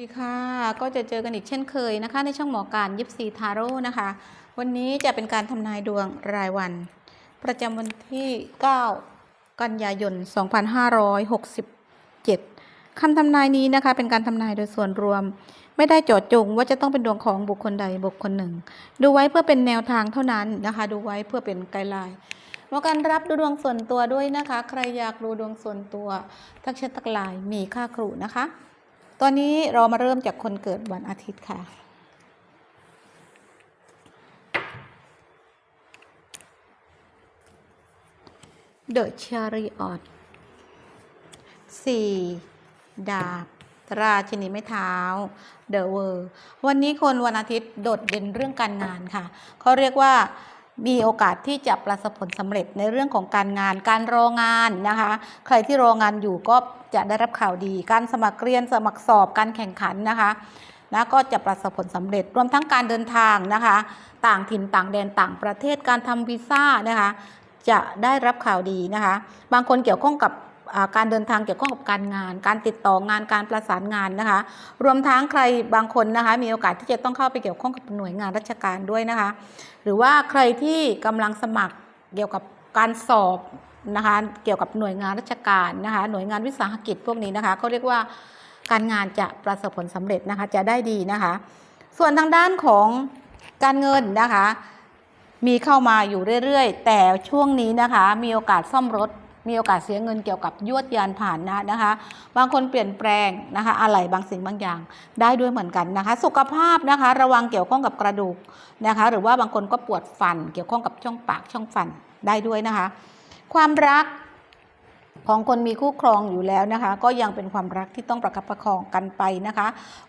ดีค่ะก็จะเจอกันอีกเช่นเคยนะคะ ในช่องหมอการยิปซีทาโร่นะคะ วันนี้จะเป็นการทำนายดวงรายวัน ประจำวันที่ 9 กันยายน 2567คำทำนายนี้นะคะเป็นการทำนายโดยส่วนรวม ไม่ได้เจาะจงว่าจะต้องเป็นดวงของบุคคลใดบุคคลหนึ่ง ดูไว้เพื่อเป็นแนวทางเท่านั้นนะคะ ดูไว้เพื่อเป็นไกด์ไลน์หมอการรับดูดวงส่วนตัวด้วยนะคะ ใครอยากดูดวงส่วนตัวทักแชททักไลน์มีค่าครูนะคะ ตอนนี้เรามาเริ่มจากคนเกิดวันอาทิตย์ค่ะ The Chariot สี่ดาบราชินีไม้เท้า The World วันนี้คนวันอาทิตย์โดดเด่นเรื่องการงานค่ะ เขาเรียกว่า มีโอกาสที่จะประสบผลสำเร็จในเรื่องของการงาน การรองานนะคะ ใครที่รองานอยู่ก็จะได้รับข่าวดี การสมัครเรียนสมัครสอบการแข่งขันนะคะนะก็จะประสบผลสำเร็จรวมทั้งการเดินทางนะคะ ต่างถิ่นต่างแดนต่างประเทศการทำวีซ่านะคะ จะได้รับข่าวดีนะคะ บางคนเกี่ยวข้องกับการเดินทางเกี่ยวข้องกับการงาน การติดต่องานการประสานงานนะคะ รวมทั้งใครบางคนนะคะ มีโอกาสที่จะต้องเข้าไปเกี่ยวข้องกับหน่วยงานราชการด้วยนะคะ หรือว่าใครที่กำลังสมัครเกี่ยวกับการสอบนะคะเกี่ยวกับหน่วยงานราชการนะคะหน่วยงานวิสาหกิจพวกนี้นะคะเขาเรียกว่าการงานจะประสบผลสำเร็จนะคะจะได้ดีนะคะ ส่วนทางด้านของการเงินนะคะ มีเข้ามาอยู่เรื่อยๆ แต่ช่วงนี้นะคะ มีโอกาสซ่อมรถ มีโอกาสเสียเงินเกี่ยวกับยวดยานผ่านนะนะคะ บางคนเปลี่ยนแปลงนะคะอะไรบางสิ่งบางอย่างได้ด้วยเหมือนกันนะคะ สุขภาพนะคะ ระวังเกี่ยวข้องกับกระดูกนะคะ หรือว่าบางคนก็ปวดฟัน เกี่ยวข้องกับช่องปากช่องฟันได้ด้วยนะคะ ความรักของคนมีคู่ครองอยู่แล้วนะคะ ก็ยังเป็นความรักที่ต้องประคับประคองกันไปนะคะ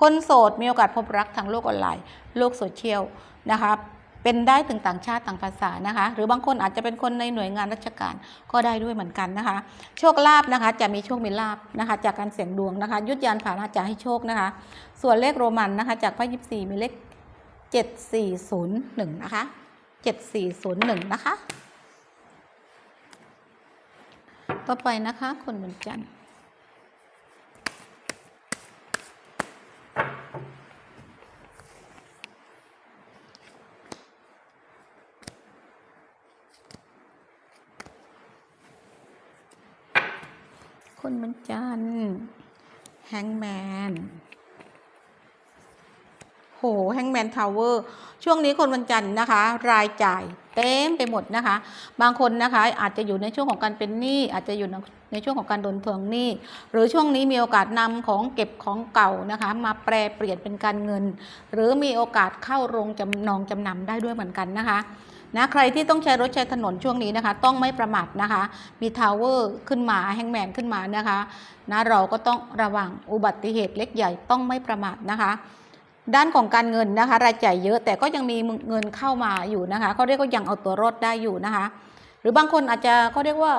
คนโสดมีโอกาสพบรักทางโลกออนไลน์ โลกโซเชียลนะคะ เป็นได้ถึงต่างชาติต่างภาษานะคะ หรือบางคนอาจจะเป็นคนในหน่วยงานราชการก็ได้ด้วยเหมือนกันนะคะ โชคลาภนะคะ จะมีโชคมีลาภนะคะ จากการเสี่ยงดวงนะคะ ยุทธยานผ่านจะให้โชคนะคะ ส่วนเลขโรมันนะคะ จากไพ่ยิปซีมีเลข7401นะคะ7401นะคะ ต่อไปนะคะ คนวันจันทร์ คนวันจันแฮงแมนโหแฮงแมนทาวเวอร์ช่วงนี้คนวันจันทร์นะคะ รายจ่ายเต็มไปหมดนะคะ บางคนนะคะอาจจะอยู่ในช่วงของการเป็นหนี้อาจจะอยู่ในในช่วงของการโดนทวงหนี้ หรือช่วงนี้มีโอกาสนำของเก็บของเก่านะคะ มาแปลเปลี่ยนเป็นการเงิน หรือมีโอกาสเข้าโรงจำนองจำนำได้ด้วยเหมือนกันนะคะ นะใครที่ต้องใช้รถใช้ถนนช่วงนี้นะคะ ต้องไม่ประมาทนะคะ มีทาวเวอร์ขึ้นมาแฮงแมนขึ้นมานะคะนะเราก็ต้องระวังอุบัติเหตุเล็กใหญ่ต้องไม่ประมาทนะคะด้านของการเงินนะคะ รายจ่ายเยอะแต่ก็ยังมีเงินเข้ามาอยู่นะคะเขาเรียกว่ายังเอาตัวรอดได้อยู่นะคะ หรือบางคนอาจจะเขาเรียกว่า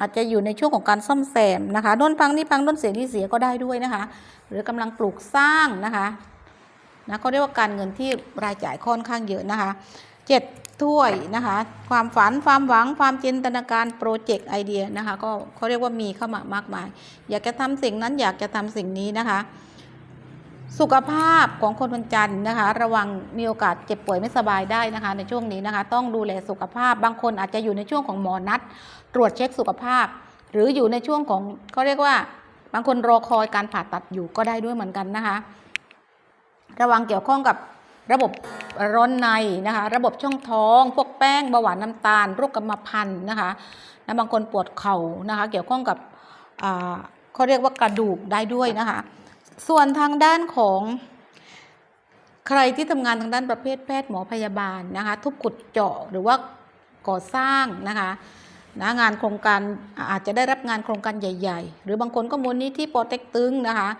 อาจจะอยู่ในช่วงของการซ่อมแซมนะคะน่นพังนี่พังน่นเสียนี่เสียก็ได้ด้วยนะคะ หรือกำลังปลูกสร้างนะคะนะเขาเรียกว่าการเงินที่รายจ่ายค่อนข้างเยอะนะคะเจ็ด ถ้วยนะคะ ความฝันความหวังความจินตนาการโปรเจกต์ไอเดียนะคะ ก็เขาเรียกว่ามีเข้ามามากมาย อยากจะทำสิ่งนั้นอยากจะทำสิ่งนี้นะคะ สุขภาพของคนวันจันทร์นะคะ ระวังมีโอกาสเจ็บป่วยไม่สบายได้นะคะ ในช่วงนี้นะคะ ต้องดูแลสุขภาพบางคนอาจจะอยู่ในช่วงของหมอนัด ตรวจเช็คสุขภาพ หรืออยู่ในช่วงของเขาเรียกว่า บางคนรอคอยการผ่าตัดอยู่ก็ได้ด้วยเหมือนกันนะคะ ระวังเกี่ยวข้องกับ ระบบร้อนในนะคะ ระบบช่องท้อง พวกแป้งเบาหวานน้ำตาลโรคกรรมพันธุ์นะคะและบางคนปวดเข่านะคะ เกี่ยวข้องกับเขาเรียกว่ากระดูกได้ด้วยนะคะ ส่วนทางด้านของใครที่ทำงานทางด้านประเภทแพทย์หมอพยาบาลนะคะ ทุบขุดเจาะหรือว่าก่อสร้างนะคะ นะงานโครงการอาจจะได้รับงานโครงการใหญ่ ๆ หรือบางคนก็มูลนิธิโปรเต็กตึงนะคะ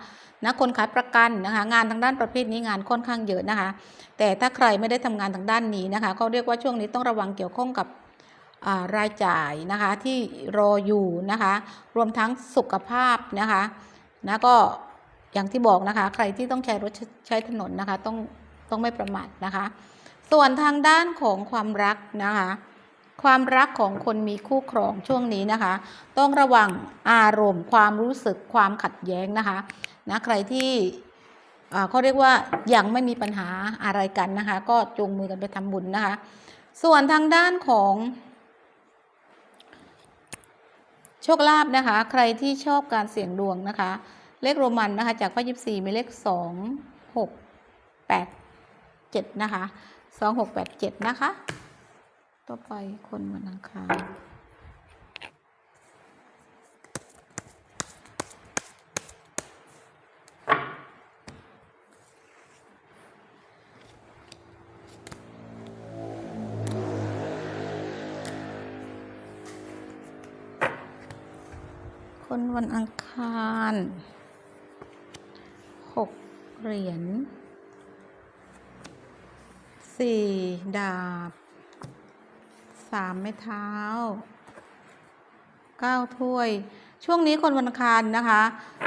นะคนขายประกันนะคะงานทางด้านประเภทนี้งานค่อนข้างเยอะนะคะ แต่ถ้าใครไม่ได้ทำงานทางด้านนี้นะคะก็เรียกว่าช่วงนี้ต้องระวังเกี่ยวข้องกับรายจ่ายนะคะที่รออยู่นะคะรวมทั้งสุขภาพนะคะนะก็อย่างที่บอกนะคะ ใครที่ต้องใช้รถใช้ถนนนะคะต้องต้องไม่ประมาทนะคะ ส่วนทางด้านของความรักนะคะ ความรักของคนมีคู่ครองช่วงนี้นะคะ ต้องระวังอารมณ์ ความรู้สึกความขัดแย้งนะคะนะใครที่อ่าเขาเรียกว่ายังไม่มีปัญหาอะไรกันนะคะ ก็จูงมือกันไปทำบุญนะคะ ส่วนทางด้านของโชคลาภนะคะ ใครที่ชอบการเสี่ยงดวงนะคะ เลขโรมันนะคะ จากพ่อยิบสี่มีเลขสองหกแปดเจ็ดนะคะสองหกแปดเจ็ดนะคะ ต่อไปคนวันอังคารคนวันอังคารหกเหรียญสี่ดาบ สามไม้เท้าเก้าถ้วย ช่วงนี้คนวันอังคารนะคะ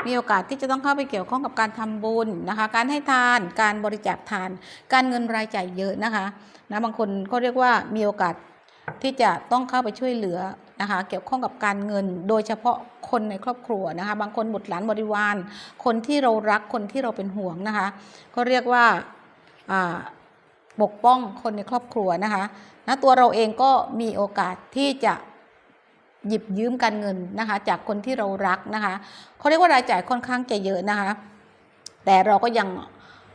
มีโอกาสที่จะต้องเข้าไปเกี่ยวข้องกับการทำบุญนะคะ การให้ทาน การบริจาคทาน การเงินรายจ่ายเยอะนะคะนะบางคนก็เรียกว่ามีโอกาสที่จะต้องเข้าไปช่วยเหลือนะคะ เกี่ยวข้องกับการเงิน โดยเฉพาะคนในครอบครัวนะคะ บางคนบุตรหลานบริวาร คนที่เรารักคนที่เราเป็นห่วงนะคะ ก็เรียกว่า ปกป้องคนในครอบครัวนะคะนะตัวเราเองก็มีโอกาสที่จะหยิบยืมการเงินนะคะ จากคนที่เรารักนะคะเขาเรียกว่ารายจ่ายค่อนข้างจะเยอะนะคะ แต่เราก็ยัง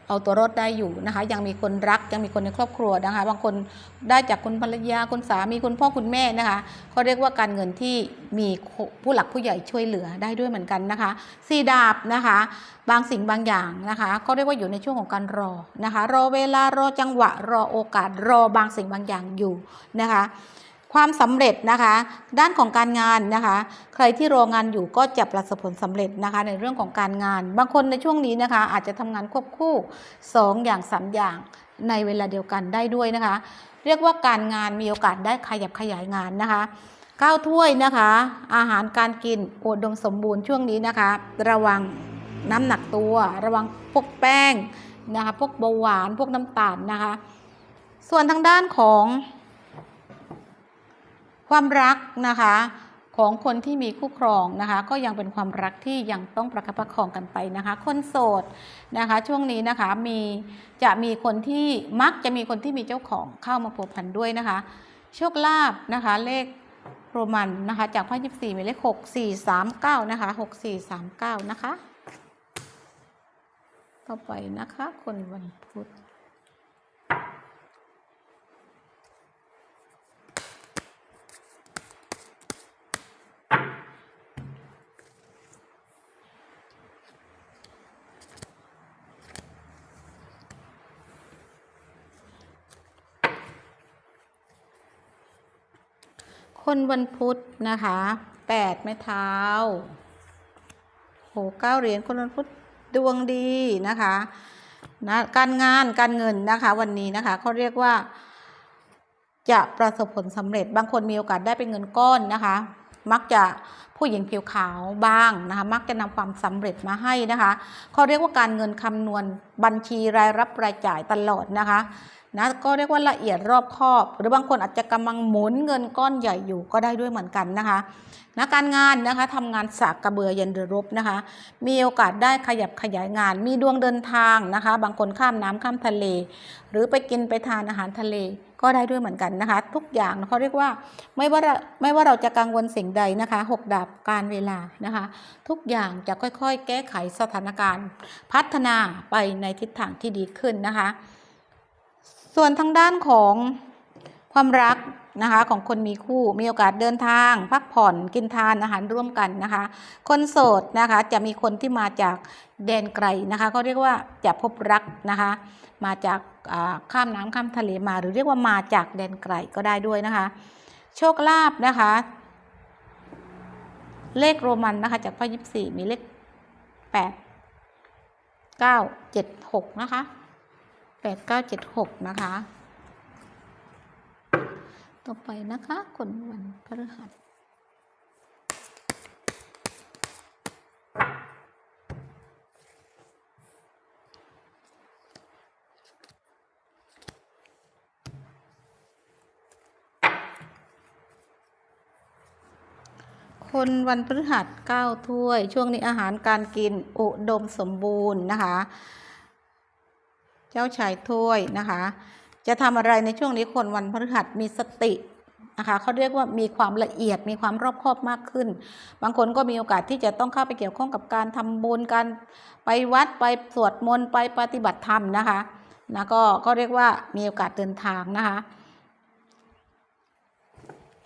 เอาตัวรอดได้อยู่นะคะ ยังมีคนรักยังมีคนในครอบครัวนะคะ บางคนได้จากคุณภรรยาคุณสามีคุณพ่อคุณแม่นะคะเขาเรียกว่าการเงินที่มีผู้หลักผู้ใหญ่ช่วยเหลือได้ด้วยเหมือนกันนะคะสีดาบนะคะ บางสิ่งบางอย่างนะคะก็เรียกว่าอยู่ในช่วงของการรอนะคะ รอเวลารอจังหวะรอโอกาสรอบางสิ่งบางอย่างอยู่นะคะ ความสำเร็จนะคะ ด้านของการงานนะคะ ใครที่รองานอยู่ก็จะประสบผลสำเร็จนะคะ ในเรื่องของการงาน บางคนในช่วงนี้นะคะ อาจจะทำงานควบคู่ 2 อย่าง 3 อย่างในเวลาเดียวกันได้ด้วยนะคะ เรียกว่าการงานมีโอกาสได้ขยับขยายงานนะคะก้าวถ้วยนะคะ อาหารการกินอุดมสมบูรณ์ช่วงนี้นะคะ ระวังน้ำหนักตัว ระวังพวกแป้งนะคะ พวกเบาหวานพวกน้ำตาลนะคะ ส่วนทางด้านของ ความรักนะคะของคนที่มีคู่ครองนะคะก็ยังเป็นความรักที่ยังต้องประคับประคองกันไปนะคะ คนโสดนะคะช่วงนี้นะคะมีจะมีคนที่มักจะมีคนที่มีเจ้าของเข้ามาผัวพันด้วยนะคะ โชคลาภนะคะเลขโรมันนะคะจากไพ่ยิบสี่มีเลขหกสี่สามเก้านะคะหกสี่สามเก้านะคะ ต่อไปนะคะคนวันพุธ คนวันพุธนะคะแปดไม้เท้าโหเก้าเหรียญคนวันพุธดวงดีนะคะนะการงานการเงินนะคะวันนี้นะคะเขาเรียกว่า จะประสบผลสำเร็จบางคนมีโอกาสได้เป็นเงินก้อนนะคะ มักจะผู้หญิงผิวขาวบ้างนะคะมักจะนำความสำเร็จมาให้นะคะเขาเรียกว่าการเงินคำนวณบัญชีรายรับรายจ่ายตลอดนะคะ นะก็เรียกว่าละเอียดรอบคอบ หรือบางคนอาจจะกำลังหมุนเงินก้อนใหญ่อยู่ก็ได้ด้วยเหมือนกันนะคะนะการงานนะคะทำงานสากกระเบือเย็นเรือรบนะคะ มีโอกาสได้ขยับขยายงาน มีดวงเดินทางนะคะ บางคนข้ามน้ำข้ามทะเล หรือไปกินไปทานอาหารทะเลก็ได้ด้วยเหมือนกันนะคะ ทุกอย่างเขาเรียกว่าไม่ว่าเราไม่ว่าเราจะกังวลสิ่งใดนะคะหกดาบการเวลานะคะ ทุกอย่างจะค่อยๆ แก้ไขสถานการณ์ พัฒนาไปในทิศทางที่ดีขึ้นนะคะ ส่วนทางด้านของความรักนะคะของคนมีคู่มีโอกาสเดินทาง พักผ่อนกินทานอาหารร่วมกันนะคะ คนโสดนะคะจะมีคนที่มาจากแดนไกลนะคะเขาเรียกว่าจะพบรักนะคะ มาจากาข้ามน้ำข้ามทะเลมา หรือเรียกว่ามาจากแดนไกลก็ได้ด้วยนะคะ โชคลาภนะคะ เลขโรมันนะคะจากพ่อยิบสี่มีเลขแปดเก้าเจ็ดหกนะคะ ดเก้าเจ็ดหกนะคะ ต่อไปนะคะคนวันพฤหัสคนวันพฤหัสเก้าถ้วย ช่วงนี้อาหารการกินอุดมสมบูรณ์นะคะ จ้าชายถ้วยนะคะ จะทำอะไรในช่วงนี้คนวันพฤหัสมีสตินะคะเขาเรียกว่ามีความละเอียดมีความรอบคอบมากขึ้น บางคนก็มีโอกาสที่จะต้องเข้าไปเกี่ยวข้องกับการทำบุญการไปวัดไปสวดมนต์ไปปฏิบัติธรรมนะคะนะก็ก็เรียกว่ามีโอกาสเดินทางนะคะ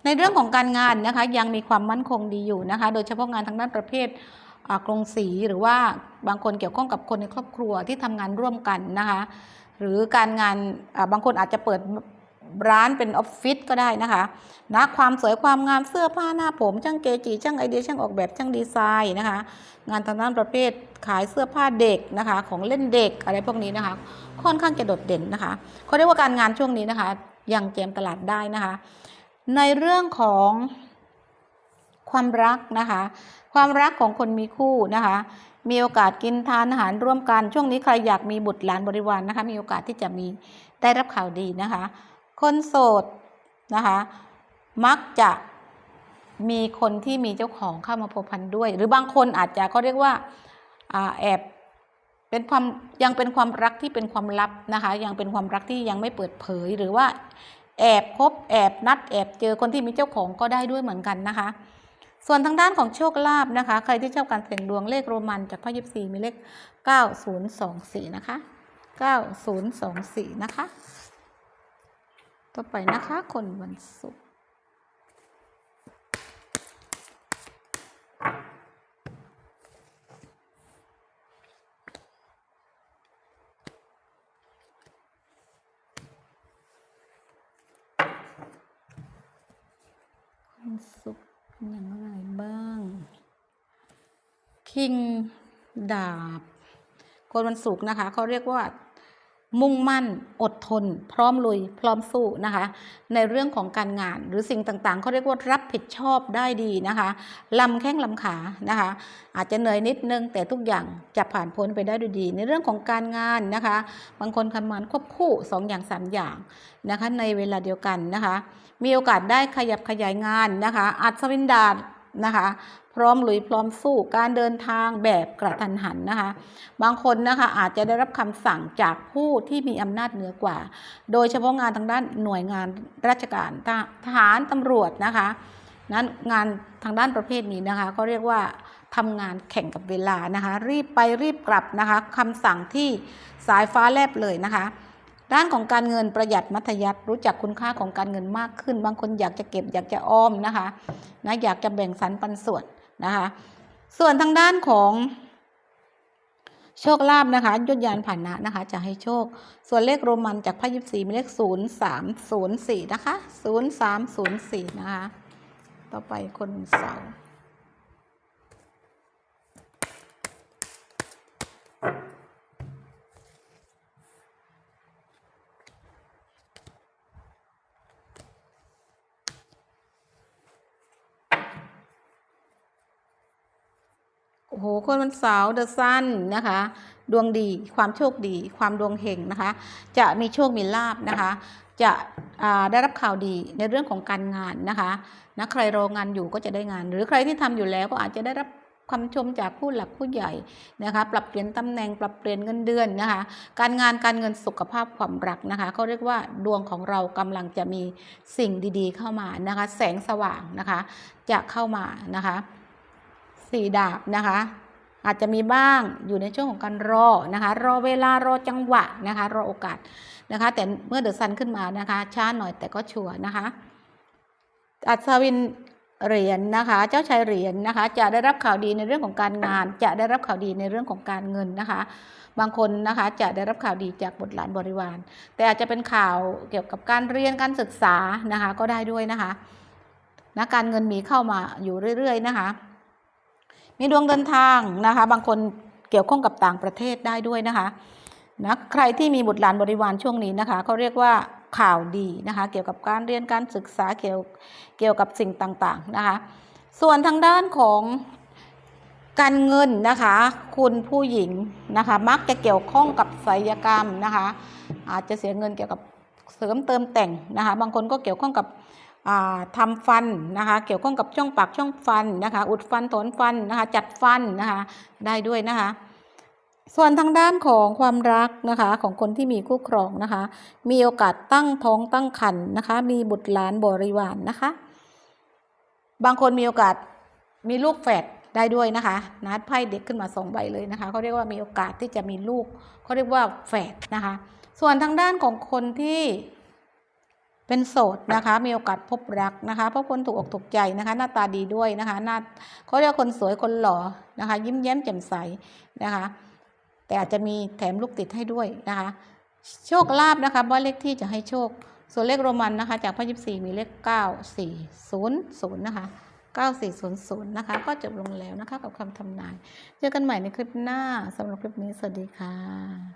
ในเรื่องของการงานนะคะยังมีความมั่นคงดีอยู่นะคะ โดยเฉพาะงานทางด้านประเภท กรงสีหรือว่าบางคนเกี่ยวข้องกับคนในครอบครัวที่ทำงานร่วมกันนะคะ หรือการงานบางคนอาจจะเปิดร้านเป็นออฟฟิศก็ได้นะคะนะความสวยความงามเสื้อผ้าหน้าผม ช่างเกจิช่างไอเดียช่างออกแบบช่างดีไซน์นะคะ งานทางด้านประเภทขายเสื้อผ้าเด็กนะคะ ของเล่นเด็กอะไรพวกนี้นะคะ ค่อนข้างจะโดดเด่นนะคะเขาเรียกว่าการงานช่วงนี้นะคะยังเจมตลาดได้นะคะ ในเรื่องของ ความรักนะคะ ความรักของคนมีคู่นะคะ มีโอกาสกินทานอาหารร่วมกันช่วงนี้ใครอยากมีบุตรหลานบริวารนนะคะ มีโอกาสที่จะมีได้รับข่าวดีนะคะ คนโสดนะคะ มักจะมีคนที่มีเจ้าของเข้ามาพัวพันด้วย หรือบางคนอาจจะเขาเรียกว่าอาแอบเป็นความยังเป็นความรักที่เป็นความลับนะคะ ยังเป็นความรักที่ยังไม่เปิดเผยหรือว่าแอบคบแอบนัดแอบเจอคนที่มีเจ้าของก็ได้ด้วยเหมือนกันนะคะ ส่วนทางด้านของโชคลาภนะคะ ใครที่ชอบการเสี่ยงดวงเลขโรมันจากพระยิบสีมีเลข 9024 นะคะ 9024 นะคะ ต่อไปนะคะคนวันศุกร์วันศุกร์ อย่างไรบ้าง คิงดาบคนวันศุกร์นะคะเขาเรียกว่า มุ่งมั่น อดทน พร้อมลุย พร้อมสู้นะคะ ในเรื่องของการงานหรือสิ่งต่างๆเขาเรียกว่ารับผิดชอบได้ดีนะคะลำแข้งลำขานะคะ อาจจะเหนื่อยนิดนึงแต่ทุกอย่างจะผ่านพ้นไปได้ด้วยดี ในเรื่องของการงานนะคะ บางคนทำงานควบคู่สองอย่างสามอย่างนะคะ ในเวลาเดียวกันนะคะ มีโอกาสได้ขยับขยายงานนะคะอัศวินดาษ นะคะ พร้อมลุยพร้อมสู้การเดินทางแบบกระทันหันนะคะ บางคนนะคะอาจจะได้รับคำสั่งจากผู้ที่มีอำนาจเหนือกว่า โดยเฉพาะงานทางด้านหน่วยงานราชการทหารตำรวจนะคะนั้นงานทางด้านประเภทนี้นะคะ ก็เรียกว่าทำงานแข่งกับเวลานะคะ รีบไปรีบกลับนะคะคำสั่งที่สายฟ้าแลบเลยนะคะ ด้านของการเงินประหยัดมัธยัติรู้จักคุณค่าของการเงินมากขึ้น บางคนอยากจะเก็บอยากจะออมนะคะนะอยากจะแบ่งสรรปันส่วนนะคะ ส่วนทางด้านของโชคลาภนะคะยศยานผ่านนะนะคะ จะให้โชค ส่วนเลขโรมันจากพระยิบสีมีเลขศูนย์สามศูนย์สี่นะคะศูนย์สามศูนย์สี่นะคะ ต่อไปคนเสาร์ โอ้โหคนวันเสาร์เดอะซันนะคะ ดวงดีความโชคดี ความดวงเฮงนะคะ จะมีโชคมีลาบนะคะ จะได้รับข่าวดีในเรื่องของการงานนะคะนะใครรองานอยู่ก็จะได้งาน หรือใครที่ทำอยู่แล้วก็อาจจะได้รับคำชมจากผู้หลักผู้ใหญ่นะคะ ปรับเปลี่ยนตำแหน่งปรับเปลี่ยนเงินเดือนนะคะ การงานการเงินสุขภาพความรักนะคะเขาเรียกว่าดวงของเรากำลังจะมีสิ่งดีๆ เข้ามานะคะ แสงสว่างนะคะ จะเข้ามานะคะ สี่ดาบนะคะ อาจจะมีบ้างอยู่ในช่วงของการรอนะคะ รอเวลารอจังหวะนะคะ รอโอกาสนะคะ แต่เมื่อเดือะซันขึ้นมานะคะช้าหน่อยแต่ก็ชัวร์นะคะ อัศวินเหรียญนะคะ เจ้าชายเหรียญนะคะ จะได้รับข่าวดีในเรื่องของการงาน จะได้รับข่าวดีในเรื่องของการเงินนะคะ บางคนนะคะจะได้รับข่าวดีจากบุตรหลานบริวาร แต่อาจจะเป็นข่าวเกี่ยวกับการเรียนการศึกษานะคะก็ได้ด้วยนะคะนะการเงินมีเข้ามาอยู่เรื่อย ๆ นะคะ มีดวงเดินทางนะคะ บางคนเกี่ยวข้องกับต่างประเทศได้ด้วยนะคะนะใครที่มีบุตรหลานบริวารช่วงนี้นะคะเขาเรียกว่าข่าวดีนะคะ เกี่ยวกับการเรียนการศึกษาเกี่ยวเกี่ยวกับสิ่งต่างๆนะคะ ส่วนทางด้านของการเงินนะคะ คุณผู้หญิงนะคะ มักจะเกี่ยวข้องกับศิลกรรมนะคะ อาจจะเสียเงินเกี่ยวกับเสริมเติมแต่งนะคะ บางคนก็เกี่ยวข้องกับ อ่าทำฟันนะคะ เกี่ยวข้องกับช่องปากช่องฟันนะคะ อุดฟันถอนฟันนะคะ จัดฟันนะคะ ได้ด้วยนะคะ ส่วนทางด้านของความรักนะคะ ของคนที่มีคู่ครองนะคะ มีโอกาสตั้งท้องตั้งครรภ์นะคะ มีบุตรหลานบริวารนนะคะ บางคนมีโอกาสมีลูกแฝดได้ด้วยนะคะนัดไพ่เด็กขึ้นมาสองใบเลยนะคะเขาเรียกว่ามีโอกาสที่จะมีลูกเขาเรียกว่าแฝดนะคะ ส่วนทางด้านของคนที่ เป็นโสดนะคะ มีโอกาสพบรักนะคะเพราะคนถูกอกถูกใจนะคะ หน้าตาดีด้วยนะคะหน้าเขาเรียกว่าคนสวยคนหล่อนะคะ ยิ้มแย้มแจ่มใสนะคะ แต่อาจจะมีแถมลูกติดให้ด้วยนะคะ โชคลาภนะคะว่าเลขที่จะให้โชค ส่วนเลขโรมันนะคะ จากพระยิบสี่มีเลขเก้าสี่ศูนย์ศูนย์นะคะเก้าสี่ศูนย์ศูนย์นะคะ ก็จบลงแล้วนะคะกับคำทำนาย เจอกันใหม่ในคลิปหน้าสำหรับคลิปนี้ สวัสดีค่ะ